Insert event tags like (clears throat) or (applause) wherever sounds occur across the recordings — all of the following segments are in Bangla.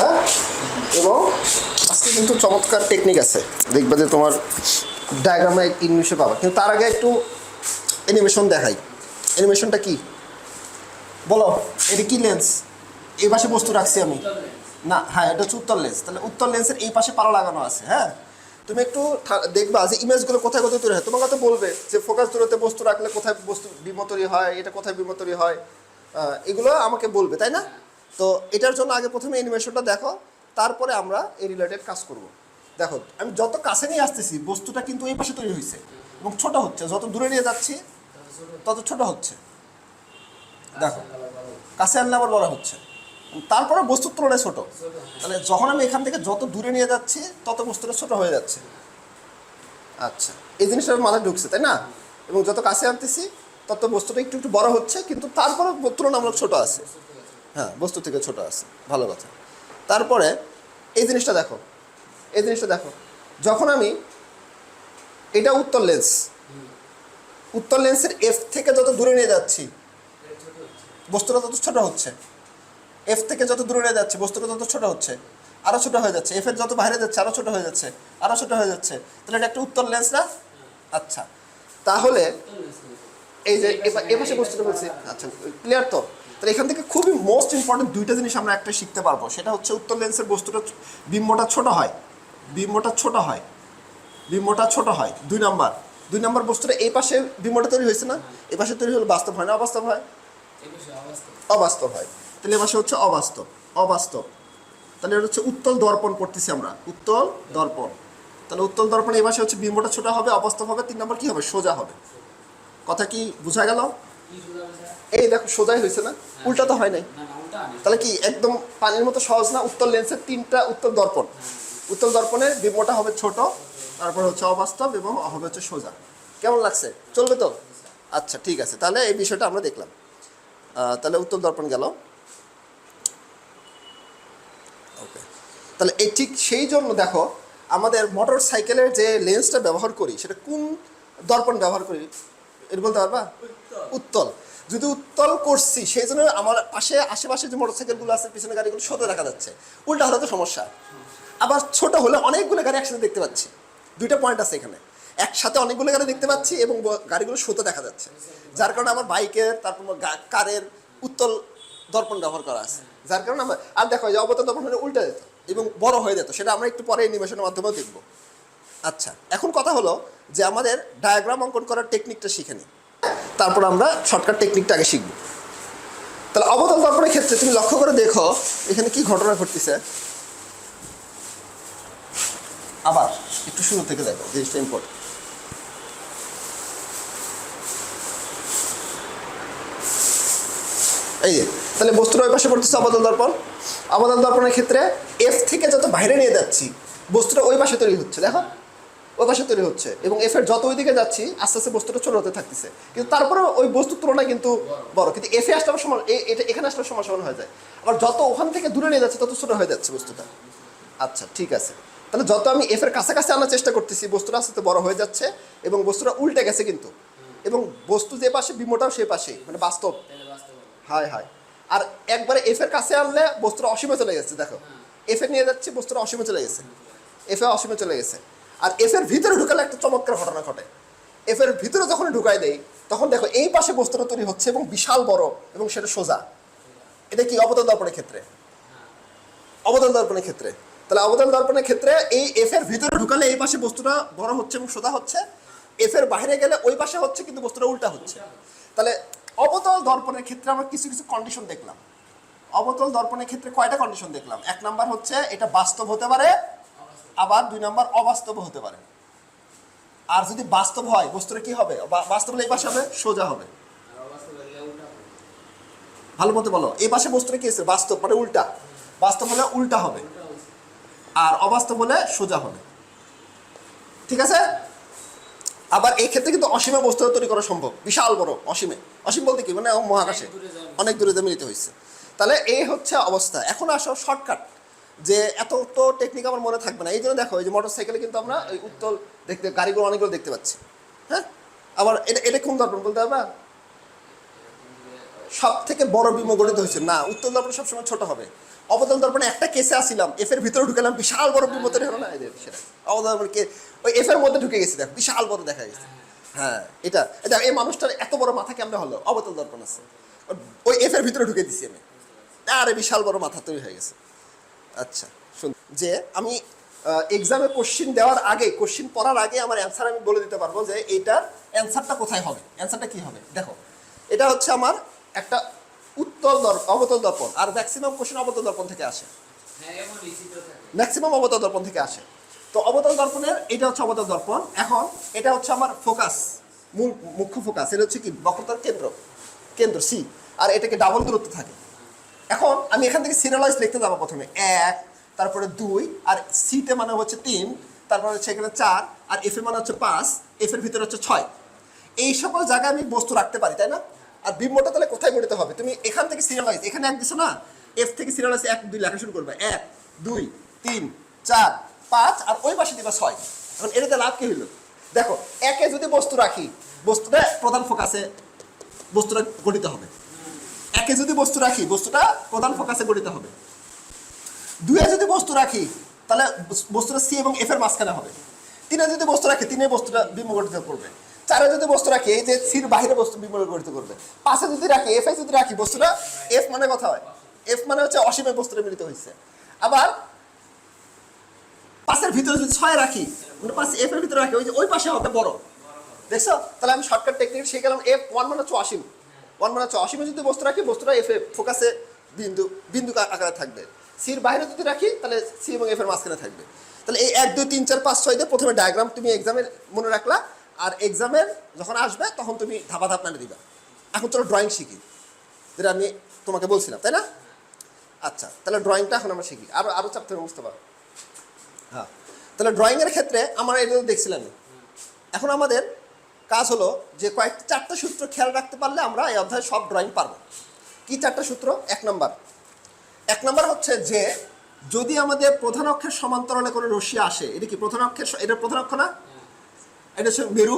হ্যাঁ? এবং আজকে কিন্তু চমৎকার টেকনিক আছে। দেখবা যে তোমার ডায়াগ্রামে ইংলিশে পাবা। কিন্তু তার আগে একটু অ্যানিমেশন দেখাই। অ্যানিমেশনটা কি? বলো, এটা কি লেন্স এই পাশে বস্তু রাখছি আমি। না হ্যাঁ এটা হচ্ছে উত্তর লেন্স তাহলে উত্তর লেন্সের এই পাশে পালা লাগানো আছে হ্যাঁ? তুমি একটু দেখবা যে ইমেজগুলো কোথায় কোথায় তৈরি হয়। তোমাকে তো বলবে যে ফোকাস দূরতে বস্তু রাখলে কোথায় বস্তু বিম তৈরি হয়, এটা কোথায় বিম তৈরি হয় এগুলো আমাকে বলবে, তাই না? তো এটার জন্য আগে প্রথমে অ্যানিমেশনটা দেখো, তারপরে আমরা এই রিলেটেড কাজ করব। দেখো, আমি যত কাছে নিয়ে আসতেছি, বস্তুটা কিন্তু এই পাশে তৈরি হয়েছে এবং ছোট হচ্ছে। যত দূরে নিয়ে যাচ্ছি, তত ছোট হচ্ছে। দেখো, কাছে আনলে আবার বড় হচ্ছে। তারপরে বস্তুর তুলনায় ছোট। তাহলে যখন আমি এখান থেকে যত দূরে নিয়ে যাচ্ছি, তত বস্তুটা ছোট হয়ে যাচ্ছে। আচ্ছা এই জিনিসটা মাথায় ঢুকছে, তাই না? এবং যত কাছে আনতেছি, তত বস্তুটা একটু একটু বড় হচ্ছে, কিন্তু তারপরে তুলনামূলক ছোট আছে। হ্যাঁ বস্তু থেকে ছোট আছে ভালো কথা। তারপরে এই জিনিসটা দেখো এই জিনিসটা দেখো যখন আমি এটা উত্তর লেন্স উত্তর লেন্সের এফ থেকে যত দূরে নিয়ে যাচ্ছি বস্তুটা তত ছোট হচ্ছে। এফ থেকে যত দূরে নিয়ে যাচ্ছে বস্তুটা তত ছোট হচ্ছে আরও ছোট হয়ে যাচ্ছে। এফ এর যত বাইরে যাচ্ছে আরও ছোট হয়ে যাচ্ছে আরও ছোট হয়ে যাচ্ছে। তাহলে এটা একটা উত্তর লেন্স না? আচ্ছা তাহলে এই যে এ এপাশে বস্তুটা বলছি আচ্ছা ক্লিয়ার তো? তাহলে এখান থেকে খুবই মোস্ট ইম্পর্টেন্ট দুইটা জিনিস আমরা একটা শিখতে পারব। সেটা হচ্ছে উত্তর লেন্সের বস্তুটা বিম্বটা ছোট হয়। বিম্বটা ছোট হয়। বিম্বটা ছোট হয়। দুই নাম্বার। দুই নাম্বার বস্তুটা এই পাশে বিম্বটা তৈরি হয়েছে না? এই পাশে তৈরি হলে বাস্তব হয় না অবাস্তব হয়? অবাস্তব হয়। তাহলে এ পাশে হচ্ছে অবাস্তব। অবাস্তব। তাহলে এটা হচ্ছে উত্তল দর্পণ করতেছি আমরা। উত্তল দর্পণ। তাহলে উত্তল দর্পণ এই পাশে হচ্ছে বিম্বটা ছোট হবে, অবাস্তব হবে। তিন নম্বর কি হবে? সোজা হবে। কথা কি বোঝা গেল? এই দেখো সোজাই হয়েছে না? উল্টা তো হয় নাই। তাহলে কি একদম পানির মতো সহজ না? উত্তর লেন্সের তিনটা উত্তর দর্পণ। উত্তর দর্পণের বিম্বটা হবে ছোট তারপর হচ্ছে অবাস্তব এবং হবে হচ্ছে সোজা। কেমন লাগছে? চলবে তো? আচ্ছা ঠিক আছে। তাহলে এই বিষয়টা আমরা দেখলাম। তাহলে উত্তর দর্পণ গেল। ওকে। তাহলে এই ঠিক সেই জন্য দেখো আমাদের মোটর সাইকেলের যে লেন্সটা ব্যবহার করি সেটা কোন দর্পণ ব্যবহার করি? এটা বলতে পারবা? উত্তল। যদি উত্তল করছি, সেই জন্য আমার পাশে, আশেপাশে যে মোটর সাইকেলগুলো আছে পিছনে গাড়িগুলো ছোট দেখা যাচ্ছে। উল্টা হলে তো সমস্যা। আবার ছোট হলে অনেকগুলো গাড়ি একসাথে দেখতে পাচ্ছি। দুইটা পয়েন্ট আছে এখানে। একসাথে অনেকগুলো গাড়ি দেখতে পাচ্ছি এবং গাড়িগুলো সোতো দেখা যাচ্ছে। যার কারণে আমার বাইকের, তারপর কারের উত্তল দর্পণ ব্যবহার করা আছে। যার কারণে আমার, আর দেখো যে অবতল দর্পণ হলে উল্টা যেত এবং বড় হয়ে যেত, সেটা আমরা একটু পরে অ্যানিমেশনের মাধ্যমেও দেখব। আচ্ছা এখন কথা হলো যে আমাদের ডায়াগ্রাম অঙ্কন করার টেকনিকটা শিখে নিই তারপর আমরা শর্টকাট টেকনিকটা আগে শিখব। তাহলে অবতল দর্পণের ক্ষেত্রে তুমি লক্ষ্য করে দেখো, এখানে কি ঘটনা ঘটতেছে? আবার একটু শুরু থেকে দেখো জিনিসটা ইম্পর্টেন্ট এই যে, তাহলে বস্তুর ওই পাশে পড়তেছে অবদান দর্পণ। অবদান দর্পণের ক্ষেত্রে এফ থেকে যত বাইরে নিয়ে যাচ্ছি, বস্তুটা ওই পাশে তৈরি হচ্ছে, দেখো। ওই তৈরি হচ্ছে। এবং এফ এর যত ওইদিকে যাচ্ছি, আস্তে আস্তে বস্তুটা ছোট হতে থাকতেছে। কিন্তু তারপরে ওই বস্তুর তুলনায় কিন্তু বড়। কিন্তু এফ আসলে সমান এটা এখানে আসলে সমান সমান হয়ে যায়। আবার যত ওখান থেকে দূরে নিয়ে যাচ্ছে, তত ছোট হয়ে যাচ্ছে বস্তুটা। আচ্ছা ঠিক আছে। তাহলে যত আমি এফ এর কাছাকাছি আনার চেষ্টা করতেছি, বস্তুটা আস্তে আস্তে বড় হয়ে যাচ্ছে এবং বস্তুটা উল্টে গেছে কিন্তু। এবং বস্তু যে পাশে, বিমোটাও সে পাশে মানে বাস্তব। হায় হায়। আর একবারে এফ এর কাছে আনলে বস্তুটা অসীমে চলে গেছে, দেখো। এফ এ নিয়ে যাচ্ছে, বস্তুটা অসীমে চলে গেছে। এফ এ অসীমে চলে গেছে। আর এফ এর ভিতরে ঢুকালে একটা চমৎকার ঘটনা ঘটে। এফ এর ভিতরে যখন ঢুকাই দেই তখন দেখো এই পাশে বস্তুটা তৈরি হচ্ছে এবং বিশাল বড় এবং সেটা সোজা। এটা কি অবদান দর্পণের ক্ষেত্রে? অবদান দর্পণের ক্ষেত্রে। তাহলে অবদান দর্পণের ক্ষেত্রে এই এফ এর ভিতরে ঢুকালে এই পাশে বস্তুটা বড় হচ্ছে এবং সোজা হচ্ছে। এফ এর বাইরে গেলে ওই পাশে হচ্ছে কিন্তু বস্তুটা উল্টা হচ্ছে। তাহলে অবতল দর্পণের ক্ষেত্রে আমরা কিছু কিছু কন্ডিশন দেখলাম। অবতল দর্পণের ক্ষেত্রে কয়টা কন্ডিশন দেখলাম? এক নাম্বার হচ্ছে এটা বাস্তব হতে পারে আবার দুই নম্বর অবাস্তব হতে পারে। আর যদি বাস্তব হয়, বস্তুটা কি হবে? বাস্তব হলে এই পাশে হবে, সোজা হবে। ভালো মতো বলো, এই পাশে বস্তুটা কি আছে বাস্তব মানে উল্টা। বাস্তব হলে উল্টা হবে। আর অবাস্তব হলে সোজা হবে। ঠিক আছে? আবার এই ক্ষেত্রে কিন্তু অসীমে বস্তু তৈরি করা সম্ভব। বিশাল বড়, অসীমে। অসীম বলতে কি? মানে মহাকাশে। অনেক দূরে মিলিত হয়েছে। তাহলে এই হচ্ছে অবস্থা। এখন আসো, শর্টকাট। যে এত তো টেকনিক আমার মনে থাকবে না। এই জন্য দেখো, এই যে মোটর সাইকেলে কিন্তু আমরা ওই উত্তল দেখতে, গাড়িগুলো অনেকগুলো দেখতে পাচ্ছি। হ্যাঁ? আবার এটা এটা কোন দর্পণ বলতে পারবা সব থেকে বড় বিম গঠিত হয়েছে। না, উত্তল দর্পণ সবসময় ছোট হবে। অবতল দর্পণে একটা কেসে আসিলাম এফ এর ভিতরে ঢুকেলাম, বিশাল বড় বিপদ হলো না? সেটা। অবতল দর্পণ কে ওই এফ এর মধ্যে ঢুকে গেছি, দেখ, বিশাল বড় দেখা গেছে। হ্যাঁ এটা। এটা এই মানুষটার এত বড় মাথা কেমনে হলো? অবতল দর্পণ আছে। ওই এফ এর ভিতরে ঢুকে দিছি আমি। আরে, বিশাল বড় মাথা তৈরি হয়ে গেছে। আচ্ছা শুন যে আমি এক্সামে কোশ্চিন দেওয়ার আগে কোশ্চিন পড়ার আগে আমার অ্যান্সার আমি বলে দিতে পারব যে এইটার অ্যান্সারটা কোথায় হবে? অ্যান্সারটা কি হবে? দেখো এটা হচ্ছে আমার একটা উত্তল দর অবতল দর্পণ আর ম্যাক্সিমাম কোশ্চিন অবতল দর্পণ থেকে আসে। ম্যাক্সিমাম অবতল দর্পণ থেকে আসে। তো অবতল দর্পণের এটা হচ্ছে অবতল দর্পণ। এখন এটা হচ্ছে আমার ফোকাস মূল মুখ্য ফোকাস এটা হচ্ছে কি? বক্রতার কেন্দ্র কেন্দ্র সি আর এটাকে ডাবল দূরত্ব থাকে। এখন আমি এখান থেকে সিরিয়ালাইজ লিখতে যাব প্রথমে। এক, তারপরে দুই, আর সিতে মানে হচ্ছে তিন, তারপরে হচ্ছে এখানে চার, আর এফ মানে হচ্ছে পাঁচ এফ এর ভিতরে হচ্ছে ছয়। এই সকল জায়গায় আমি বস্তু রাখতে পারি, তাই না? আর বিম্বটা তাহলে কোথায় গঠিত হবে? তুমি এখান থেকে সিরিয়ালাইজ এখানে এক দিছো না? এফ থেকে সিরিয়ালাইজ এক, দুই লেখা শুরু করবে। এক, দুই, তিন, চার, পাঁচ, আর ওই পাশে দিবা ছয়। এখন এটাতে লাভ কি হইল? দেখো, একে যদি বস্তু রাখি, বস্তুটা প্রধান ফোকাসে বস্তুটা গঠিত হবে। একে যদি বস্তু রাখি, বস্তুটা প্রধান ফোকাসে গঠিত হবে। দুয়ে যদি বস্তু রাখি, তাহলে বস্তুটা সি এবং এফ এর মাঝখানে হবে। তিনে যদি বস্তু রাখি, তিনে বস্তুটা বিম্ব গঠিত করবে। চারে যদি বস্তু রাখি, এই যে সির বাইরে বস্তু বিম্ব গঠিত করবে। পাঁচে যদি রাখি এফ এ যদি রাখি, বস্তুটা এফ মানে কথা হয়। এফ মানে হচ্ছে অসীমে বস্তুটা মিলিত হয়েছে আবার পাশের ভিতরে যদি ছয় রাখি মানে পাশে এফ এর ভিতরে রাখি, ওই যে ওই পাশে হবে বড়। দেখছ? তাহলে আমি শর্টকাট টেকনিক শিখে গেলাম এফ ওয়ান মানে হচ্ছে অসীম। ওয়ান মানে হচ্ছে অসীমে যদি বস্তু রাখি, বস্তুটা এফ ফোকাসে বিন্দু বিন্দু আকারে থাকবে। সির বাইরে যদি রাখি, তাহলে সি এবং এফ এর মাঝখানে থাকবে। তাহলে এই এক, দুই, তিন, চার, পাঁচ, ছয় দিয়ে প্রথমে ডায়াগ্রাম তুমি এক্সামের মনে রাখলা, আর এক্সামের যখন আসবে, তখন তুমি ধাপা ধাপ নামে দিবা। এখন চলো ড্রয়িং শিখি। যেটা আমি তোমাকে বলছিলাম, তাই না? আচ্ছা তাহলে ড্রয়িংটা এখন আমরা শিখি। আরও আরও চাপ থেকে বুঝতে পারো হ্যাঁ তাহলে ড্রয়িংয়ের ক্ষেত্রে আমরা এটা দেখছিলাম, এখন আমাদের কাজ হলো যে কয়েকটি চারটা সূত্র খেয়াল রাখতে পারলে আমরা এই অধ্যায়ে সব ড্রয়িং পারব। কি চারটা সূত্র? এক নম্বর। এক নম্বর হচ্ছে যে, যদি আমাদের প্রধান অক্ষের সমান্তরালে কোনো রশি আসে, এটা কি প্রধান অক্ষের এটা প্রধান অক্ষ না? এটা হচ্ছে মেরু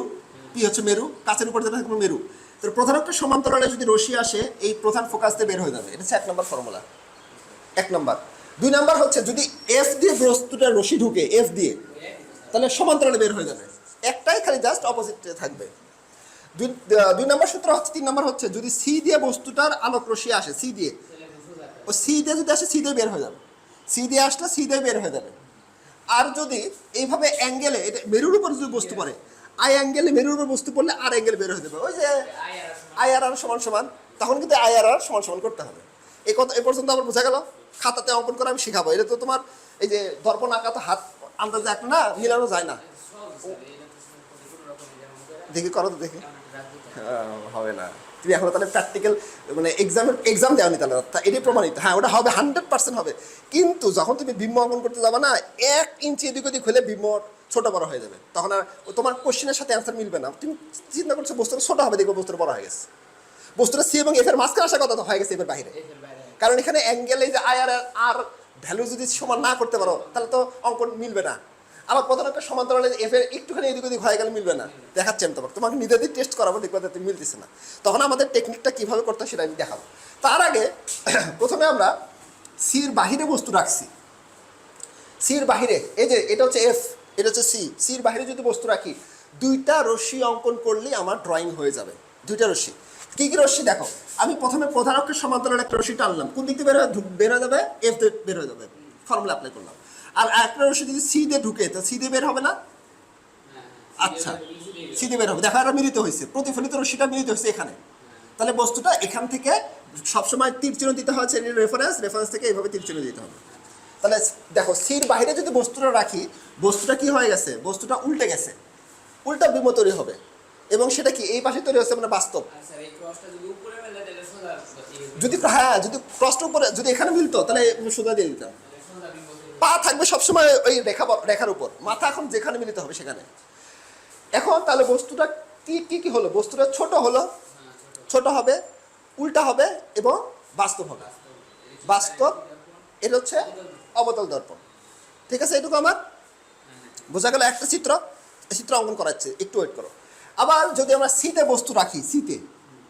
পি হচ্ছে মেরু, কাছের উপর যেটা থাকবে মেরু। তো প্রধান অক্ষের সমান্তরালে যদি রশি আসে, এই প্রধান ফোকাস দিয়ে বের হয়ে যাবে। এটা হচ্ছে এক নম্বর ফর্মুলা এক নম্বর। দুই নাম্বার হচ্ছে যদি এফ দিয়ে বস্তুটা রশি ঢুকে এফ দিয়ে, তাহলে সমান্তরালে বের হয়ে যাবে। একটাই খালি জাস্ট অপোজিটে থাকবে। দুই দুই নম্বর সূত্র হচ্ছে, তিন নম্বর হচ্ছে, যদি সি দিয়ে বস্তুটার আলোক রশ্মি আসে সি দিয়ে, ও সি দিয়ে যদি আসে সি দিয়ে বের হয়ে যাবে। সি দিয়ে আসলে সি দিয়ে বের হয়ে যাবে। আর যদি এইভাবে অ্যাঙ্গেলে এটা মেরুর উপর যদি বস্তু পড়ে আই অ্যাঙ্গেলে মেরুর উপর বস্তু পড়লে আর অ্যাঙ্গেল বের হয়ে যাবে। ওই যে আই আর আর সমান সমান, তখন কিন্তু আই আর আর সমান সমান করতে হবে। এই কথা, এ পর্যন্ত আমার বোঝা গেল। খাতাতে অঙ্কন করে আমি শেখাবো। এটা তো তোমার এই যে দর্পণ আঁকা তো হাত, আন্দাজে এক না, মিলানো যায় না সহজ স্যার এটা তো কোনো রকম যেমন করে দেখি করো তো দেখি। হবে না। তুমি এখন তাহলে প্র্যাকটিক্যাল মানে এক্সামের এক্সাম দেওয়া নি তাহলে তা। এটাই প্রমাণিত। হ্যাঁ ওটা হবে হান্ড্রেড পার্সেন্ট হবে। কিন্তু যখন তুমি বিম্ব অঙ্কন করতে যাবে না এক ইঞ্চি এদিক ওদিক হলে বিম্ব ছোট বড় হয়ে যাবে। তখন আর তোমার কোশ্চেনের সাথে অ্যান্সার মিলবে না। তুমি চিন্তা করছ বস্তুটা ছোট হবে দেখবে বস্তুটা বড় হয়ে গেছে। বস্তুটা সি এবং এফ এর মাঝখানে আসার কথা তো হয়ে গেছে এফের বাইরে। এফের বাইরে। কারণ এখানে অ্যাঙ্গেলে যে আই আর আর ভ্যালু যদি সমান না করতে পারো তাহলে তো অঙ্কন মিলবে না। আবার প্রধান একটা সমান্তরালে এফ এর একটুখানি এদিক ওদিক হয়ে গেলে মিলবে না। দেখাচ্ছি আমি তোমাকে। তোমাকে নিজেদের টেস্ট করাবো, দেখবে তুমি মিলতেছে না। তখন আমাদের টেকনিকটা কীভাবে করতে সেটা আমি দেখাবো। তার আগে (clears throat) প্রথমে আমরা সির বাহিরে বস্তু রাখছি। সির বাহিরে, এই যে এটা হচ্ছে এফ এটা হচ্ছে সি সির বাহিরে যদি বস্তু রাখি, দুইটা রশ্মি অঙ্কন করলেই আমার ড্রয়িং হয়ে যাবে। দুইটা রশ্মি। কি কি রশ্মি? দেখো, আমি প্রথমে প্রধান অক্ষের সমান্তরাল একটা রশ্মি টানলাম। কোন দিক দিয়ে বের হয়ে? বের যাবে? এফ বের হয়ে যাবে। ফর্মুলা অ্যাপ্লাই করলাম। আর একটা রশ্মি যদি সি দিয়ে ঢুকে, তো সি দিয়ে বের হবে না? আচ্ছা সি দিয়ে বের হবে। দেখো মিলিত হয়েছে। প্রতিফলিত রশ্মিটা মিলিত হয়েছে এখানে। তাহলে বস্তুটা এখান থেকে সবসময় তীর চিহ্ন দিতে হচ্ছে রেফারেন্স রেফারেন্স থেকে এইভাবে তীর চিহ্ন দিতে হবে। তাহলে দেখো সির বাইরে যদি বস্তুটা রাখি, বস্তুটা কি হয়ে গেছে? বস্তুটা উল্টে গেছে। উল্টা বিম তৈরি হবে। এবং সেটা কি? এই পাশে তৈরি হচ্ছে মানে বাস্তব। যদি হ্যাঁ যদি ক্রসটা উপরে, যদি এখানে মিলতো, তাহলে সোজা দিয়ে দিতাম তাহলে সোজা বিম্ব তৈরি হবে। পা থাকবে সবসময় ওই রেখা রেখার উপর। মাথা এখন যেখানে মিলিত হবে সেখানে। এখন তাহলে বস্তুটা কি কি কি হলো? বস্তুটা ছোট হলো, ছোট। হবে, উল্টা হবে এবং বাস্তব হবে। বাস্তব, এটা হচ্ছে অবতল দর্পণ। ঠিক আছে এটুকু আমার? বোঝা গেল একটা চিত্র? চিত্র অঙ্কন করাচ্ছে, একটু ওয়েট করো। আবার যদি আমরা শীতে বস্তু রাখি শীতে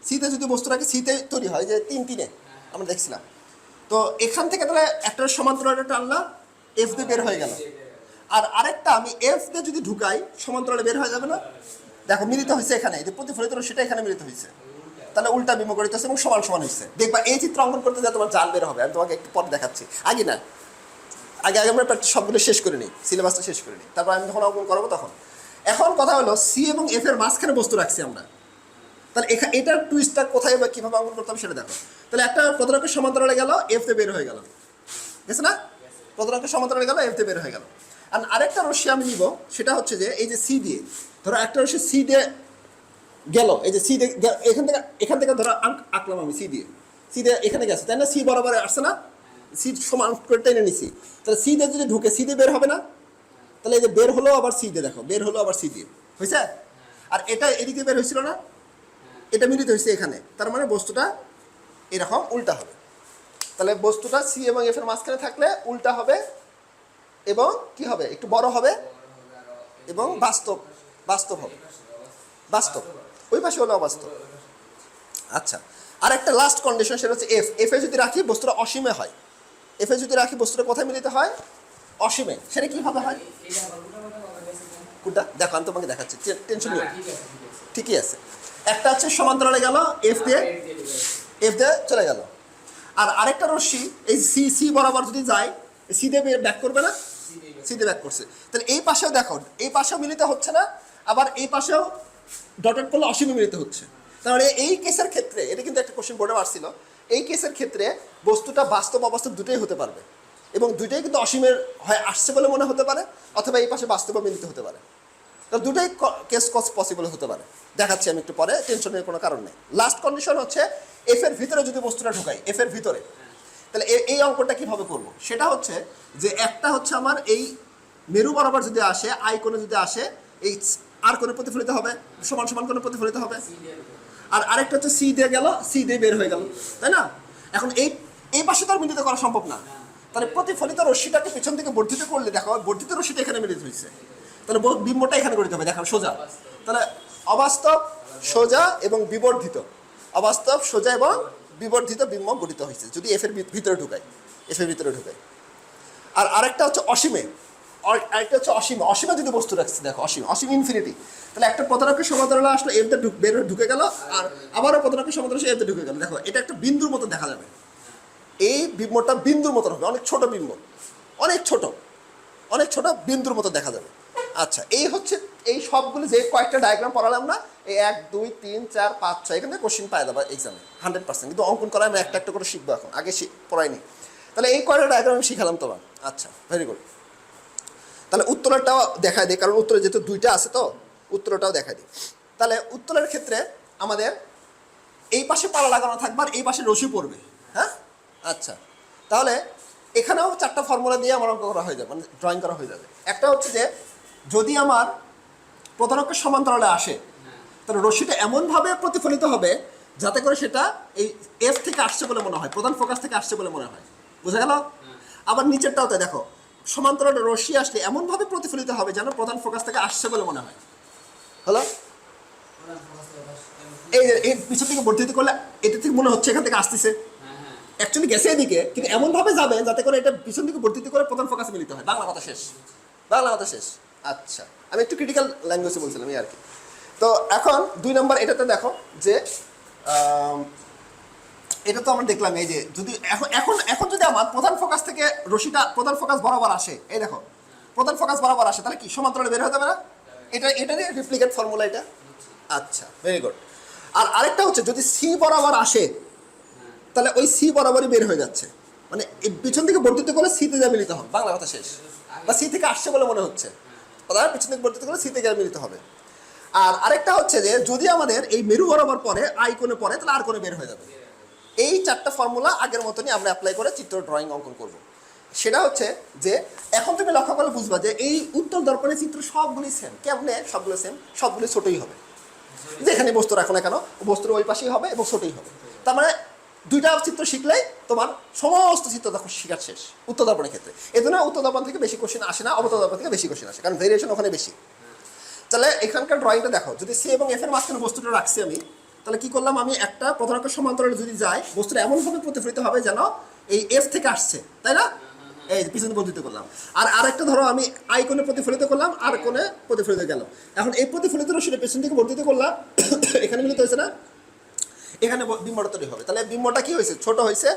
শীতে যদি বস্তু রাখি শীতে তৈরি হয়, যে তিন তিনে আমরা দেখছিলাম। তো এখান থেকে তাহলে একটা সমান্তরালে টানলাম এফ দিয়ে বের হয়ে গেল। আর আরেকটা, আমি এফ দিয়ে যদি ঢুকাই, সমান্তরালে বের হয়ে যাবে না? দেখো, মিলিত হয়েছে এখানে। যে প্রতিফলিত সেটা এখানে মিলিত হয়েছে। তাহলে উল্টা বিমুখ গঠিত হচ্ছে এবং সমান সমান হচ্ছে দেখবা, এই চিত্র অঙ্কন করতে যা তোমার জাল বের হবে। আমি তোমাকে একটু পর দেখাচ্ছি। আগে না। আগে আগে আমরা সবগুলো শেষ করে নিই। সিলেবাসটা শেষ করে নিই। তারপর আমি যখন অঙ্কন করব তখন। এখন কথা হলো সি এবং এফ এর মাঝখানে বস্তু রাখছি আমরা। তাহলে এখানে এটার টুইস্টটা কোথায় বা কীভাবে অঙ্কন করতে হবে সেটা দেখো। তাহলে একটা কত প্রধানকের সমান্তরালে গেল? এফ তে বের হয়ে গেল। গেছে না? প্রধানকের সমান্তরালে গেল এফ তে বের হয়ে গেল। আর আরেকটা রশ্মি আমি নিব, সেটা হচ্ছে যে এই যে সি দিয়ে, ধরো একটা রশ্মি সি দিয়ে গেল, এই যে সি দিয়ে এখান থেকে এখান থেকে ধরো আঁক- আঁকলাম আমি সি দিয়ে। সি দিয়ে এখানে গেছে, তাই না? সি বরাবর আসছে না? সি সমান করে টেনে নিছি। তাহলে সি দিয়ে যদি ঢুকে সি দিয়ে বের হবে না? তাহলে এই যে বের হলো আবার সি দিয়ে দেখো, বের হলো আবার সি দিয়ে। হয়েছে আর এটা এদিকে বের হয়েছিল না? এটা মিলিত হয়েছে এখানে। তার মানে বস্তুটা এরকম উল্টা হবে। তাহলে বস্তুটা সি এবং এফ এর মাঝখানে থাকলে উল্টা হবে এবং কি হবে? একটু বড় হবে এবং বাস্তব বাস্তব হবে। বাস্তব। ওই পাশে হলো অবাস্তব। আচ্ছা আর একটা লাস্ট কন্ডিশন সেটা হচ্ছে এফ এফ এ যদি রাখি, বস্তুটা অসীমে হয়। এফ এ যদি রাখি, বস্তুটা কোথায় মিলিত হয়? অসীমে। সেটা কীভাবে হয়? কোনটা? দেখো, আমি তোমাকে দেখাচ্ছি। টেনশন। ঠিকই আছে। একটা হচ্ছে সমান্তরালে গেল এফ দিয়ে। এফ দিয়ে চলে গেল। আর আরেকটা রশ্মি এই সি সি বরাবর যদি যায় সি দিয়ে ব্যাক করবে না? সি দিয়ে ব্যাক করছে। তাহলে এই পাশেও দেখো এই পাশেও মিলিত হচ্ছে না আবার এই পাশেও ডটেড করলে অসীমে মিলিত হচ্ছে। তাহলে এই কেসের ক্ষেত্রে এটা কিন্তু একটা কোশ্চেন বোর্ডে আসছিল এই কেসের ক্ষেত্রে বস্তুটা বাস্তব অবাস্তব দুটোই হতে পারবে। এবং দুটোই কিন্তু অসীমের হয় আসছে বলে মনে হতে পারে অথবা এই পাশে বাস্তবে মিলিত হতে পারে। তো দুটোই কেস কস পসিবল হতে পারে। দেখাচ্ছি আমি একটু পরে টেনশনের কোনো কারণ নেই। লাস্ট কন্ডিশন হচ্ছে এফ এর ভিতরে যদি বস্তুটা ঢুকাই এফ এর ভিতরে, তাহলে এই অঙ্কটা কীভাবে করব? সেটা হচ্ছে যে একটা হচ্ছে আমার এই মেরু বরাবর যদি আসে আই কোণে যদি আসে, এই আর কোণে প্রতিফলিত হবে, সমান সমান কোণে প্রতিফলিত হবে। আর আরেকটা হচ্ছে সি দিয়ে গেল সি দিয়ে বের হয়ে গেল, তাই না? এখন এই এই পাশে তো আর মিলিত করা সম্ভব না। তাহলে প্রতিফলিত রশ্মিটাকে পেছন থেকে বর্ধিত করলে দেখো বর্ধিত রশ্মিটা এখানে মিলিত হয়েছে। তাহলে বিম্বটা এখানে করতে হবে দেখো সোজা। তাহলে অবাস্তব, সোজা এবং বিবর্ধিত। অবাস্তব, সোজা এবং বিবর্ধিত বিম্ব গঠিত হয়েছে, যদি এফের ভিতরে ঢুকায় এফের ভিতরে ঢুকাই। আর আরেকটা হচ্ছে অসীমে। আর- আরেকটা হচ্ছে অসীমে। অসীমে যদি বস্তু রাখছে, দেখো, অসীম অসীম ইনফিনিটি তাহলে একটা প্রতারকের সমান্তরালে আসলো এফ দিয়ে বের ঢুকে গেল, আর আবারও প্রতারকের সমান্তরালে এফ দিয়ে ঢুকে গেল। দেখো, এটা একটা বিন্দুর মতো দেখা যাবে। এই বিম্বটা বিন্দুর মতো হবে, অনেক ছোট বিম্ব। অনেক ছোট। অনেক ছোট বিন্দুর মতো দেখা যাবে। আচ্ছা এই হচ্ছে, এই সবগুলো যে কয়েকটা ডায়াগ্রাম পড়ালাম না, এই এক, দুই, তিন, চার, পাঁচ, ছয়, এখানে কোশ্চিন পায় দেবো এক্সামে হান্ড্রেড পার্সেন্ট কিন্তু অঙ্কন করা আমি একটা একটা করে শিখব এখন, আগে পড়াইনি। তাহলে এই কয়টা ডায়াগ্রাম আমি শিখালাম তোমার। আচ্ছা ভেরি গুড তাহলে উত্তরটাও দেখায় দিই, কারণ উত্তরে যেহেতু দুইটা আছে তো, উত্তরটাও দেখায় দিই। তাহলে উত্তরের ক্ষেত্রে আমাদের এই পাশে পালা লাগানো থাকবে আর এই পাশে রশি পড়বে হ্যাঁ? আচ্ছা তাহলে এখানেও চারটা ফর্মুলা দিয়ে আমার অঙ্ক করা হয়ে যাবে মানে ড্রয়িং করা হয়ে যাবে। একটা হচ্ছে যে যদি আমার প্রধানকের সমান্তরালে আসে, তাহলে রশ্মিটা এমনভাবে প্রতিফলিত হবে যাতে করে সেটা এই এফ থেকে আসছে বলে মনে হয়, প্রধান ফোকাস থেকে আসছে বলে মনে হয়। বুঝা গেল? আবার নিচেরটাও তাই দেখো, সমান্তরালে রশ্মি আসলে এমনভাবে প্রতিফলিত হবে যেন প্রধান ফোকাস থেকে আসছে বলে মনে হয়। হলো? এই এই পিছন থেকে বর্ধিত করলে এটা থেকে মনে হচ্ছে এখান থেকে আসতেছে। অ্যাকচুয়ালি গেছে এদিকে, কিন্তু এমনভাবে যাবে যাতে করে এটা পিছন দিকে বর্ধিত করে প্রধান ফোকাসে মিলিত হয়। বাংলা কথা শেষ। বাংলা কথা শেষ। আচ্ছা আমি একটু ক্রিটিক্যাল ল্যাঙ্গুয়েজে বলছিলাম, এই আর কি। তো এখন দুই নম্বর এটাতে দেখো যে এটা তো আমরা দেখলাম, এই যে যদি এখন এখন এখন যদি আমার প্রধান ফোকাস থেকে রশিটা প্রধান ফোকাস বরাবর আসে, এই দেখো, প্রধান ফোকাস বরাবর আসে, তাহলে কি সমান্তরালে বের হতে পারে? এটা এটা নিয়ে রিপ্লিকেট ফর্মুলা এটা? আচ্ছা ভেরি গুড আর আরেকটা হচ্ছে, যদি সি বরাবর আসে, তাহলে ওই সি বরাবরই বের হয়ে যাচ্ছে। মানে পিছন থেকে বর্ধিত করে সিতে যা মিলিত হবে, বাংলা কথা শেষ। বা সি থেকে আসছে বলে মনে হচ্ছে। তার পিছন বর্ধিত করে সি থেকে মিলিত হবে। আর আরেকটা হচ্ছে যে, যদি আমাদের এই মেরু বরাবর পরে, আই কোণে পরে তাহলে আর কোণে বের হয়ে যাবে। এই চারটা ফর্মুলা আগের মতনই আমরা অ্যাপ্লাই করে চিত্র ড্রয়িং অঙ্কন করব। সেটা হচ্ছে যে, এখন তুমি লক্ষ্য করলে বুঝবা যে, এই উত্তর দর্পণের চিত্র সবগুলি সেম কেমনে? সবগুলো সেম সবগুলি ছোটই হবে। যেখানে বস্তু রাখো না কেন, বস্তুর ওই পাশেই হবে এবং ছোটই হবে। তার মানে দুইটা চিত্র শিখলেই তোমার সমস্ত চিত্র দেখো শেখার শেষ, উত্তর দর্পণের ক্ষেত্রে। এই জন্য উত্তর দর্পণ থেকে বেশি কোশ্চেন আসে না, অবতর দর্পণ থেকে বেশি কোশ্চেন আসে, কারণ ভেরিয়েশন ওখানে বেশি। তাহলে এখানকার ড্রয়িংটা দেখো, যদি সি এবং এফ এর মাঝখানে বস্তুটা রাখছি আমি, তাহলে কি করলাম আমি একটা প্রধানকের সমান্তরালে যদি যাই বস্তুটা এমনভাবে প্রতিফলিত হবে যেন এই এফ থেকে আসছে, তাই না? এই পিছনে বর্ধিত করলাম। আর আরেকটা ধরো, আমি আই কোণে প্রতিফলিত করলাম আর কোণে প্রতিফলিত গেল। এখন এই প্রতিফলিত রশ্মিটা পেছন থেকে বর্ধিত করলাম, (coughs) এখানে মিলিত হয়েছে না? এখানে বিম্বটা তৈরি হবে। তাহলে বিম্বটা কি হয়েছে? ছোট হয়েছে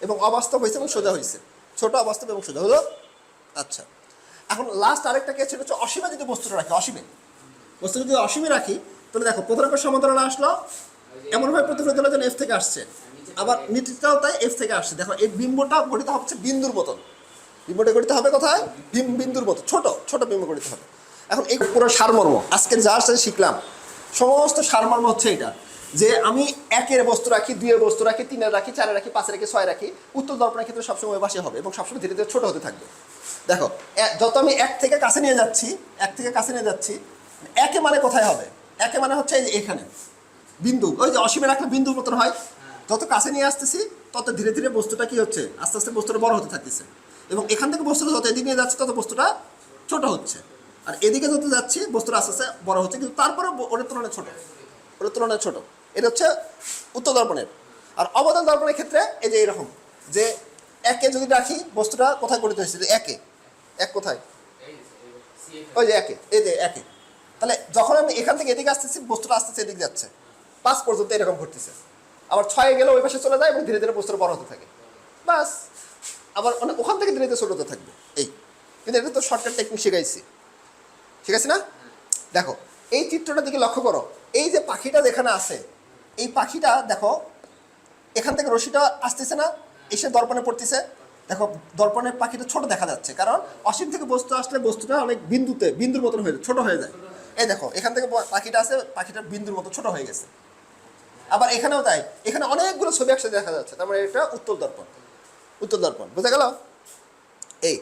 এবং অবাস্তব হয়েছে এবং সোজা হয়েছে। ছোট, অবাস্তব এবং সোজা, হলো? আচ্ছা। এখন লাস্ট আরেকটা কেস সেটা হচ্ছে অসীমে যদি বস্তুটা রাখি, অসীমে। বস্তু যদি অসীমে রাখি, তাহলে দেখো, প্রথমে সমান্তরাল আসলো। এমনভাবে প্রতিফলিত হলো যেন এফ থেকে আসছে। আবার নিচটাও তাই এফ থেকে আসছে। দেখো, এই বিম্বটা গঠিত হচ্ছে বিন্দুর মতন। বিম্বটা গঠিত হবে কোথায়? বিম, বিন্দুর মতো ছোট ছোট বিম্ব গঠিত হবে। এখন এই পুরো সারমর্ম, আজকে সাথে শিখলাম। সমস্ত সারমর্ম হচ্ছে এটা। যে আমি একের বস্তু রাখি, দুইয়ের বস্তু রাখি, তিনের রাখি চারে রাখি পাঁচে রাখি, ছয় রাখি, উত্তর দর্পণের ক্ষেত্রে সবসময় পাশে হবে এবং সবসময় ধীরে ধীরে ছোট হতে থাকবে। দেখো যত আমি এক থেকে কাছে নিয়ে যাচ্ছি, এক থেকে কাছে নিয়ে যাচ্ছি, একে মানে কোথায় হবে? একে মানে হচ্ছে এখানে। বিন্দু, ওই যে অসীমে রাখলে বিন্দুর মতন হয়। যত কাছে নিয়ে আসতেছি, তত ধীরে ধীরে বস্তুটা কি হচ্ছে? আস্তে আস্তে বস্তুটা বড় হতে থাকতেছে। এবং এখান থেকে বস্তুটা যত এদিকে নিয়ে যাচ্ছে, তত বস্তুটা ছোট হচ্ছে। আর এদিকে যত যাচ্ছি, বস্তুটা আস্তে আস্তে বড় হচ্ছে, কিন্তু তারপরে ওর তুলনায় ছোট। ওর তুলনায় ছোট। এটা হচ্ছে উত্তর দর্পণের। আর অবদান দর্পণের ক্ষেত্রে এই যে এরকম, যে একে যদি রাখি, বস্তুটা কোথায় গঠিত হয়েছে? একে। এক কোথায়? ওই যে একে, এই যে একে। তাহলে যখন আমি এখান থেকে এদিকে আসতেছি, বস্তুটা আসতেছে, এদিকে যাচ্ছে। পাঁচ পর্যন্ত এরকম ঘটতেছে। আবার ছয়ে গেলে ওই পাশে চলে যায় এবং ধীরে ধীরে বস্তুটা বড় হতে থাকে। বাস। আবার মানে ওখান থেকে ধীরে ধীরে ছোট হতে থাকবে। এই। কিন্তু এটা তো শর্টকাট টেকনিক শিখাইছি। ঠিক আছে না? দেখো, এই চিত্রটা দিকে লক্ষ্য করো। এই যে পাখিটা যেখানে আছে এই পাখিটা, দেখো, এখান থেকে রশিটা আসতেছে না, এসে দর্পণে পড়তেছে। দেখো, দর্পণের পাখিটা ছোট দেখা যাচ্ছে, কারণ অসীম থেকে বস্তু আসলে বস্তুটা অনেক বিন্দুতে, বিন্দুর মতন হয়ে ছোট হয়ে যায়। এই দেখো, এখান থেকে পাখিটা আছে, পাখিটা বিন্দুর মতো ছোট হয়ে গেছে। আবার এখানেও তাই, এখানে অনেকগুলো ছবি একসাথে দেখা যাচ্ছে, তার মানে এটা উত্তর দর্পণ উত্তর দর্পণ, বোঝা গেল? এই।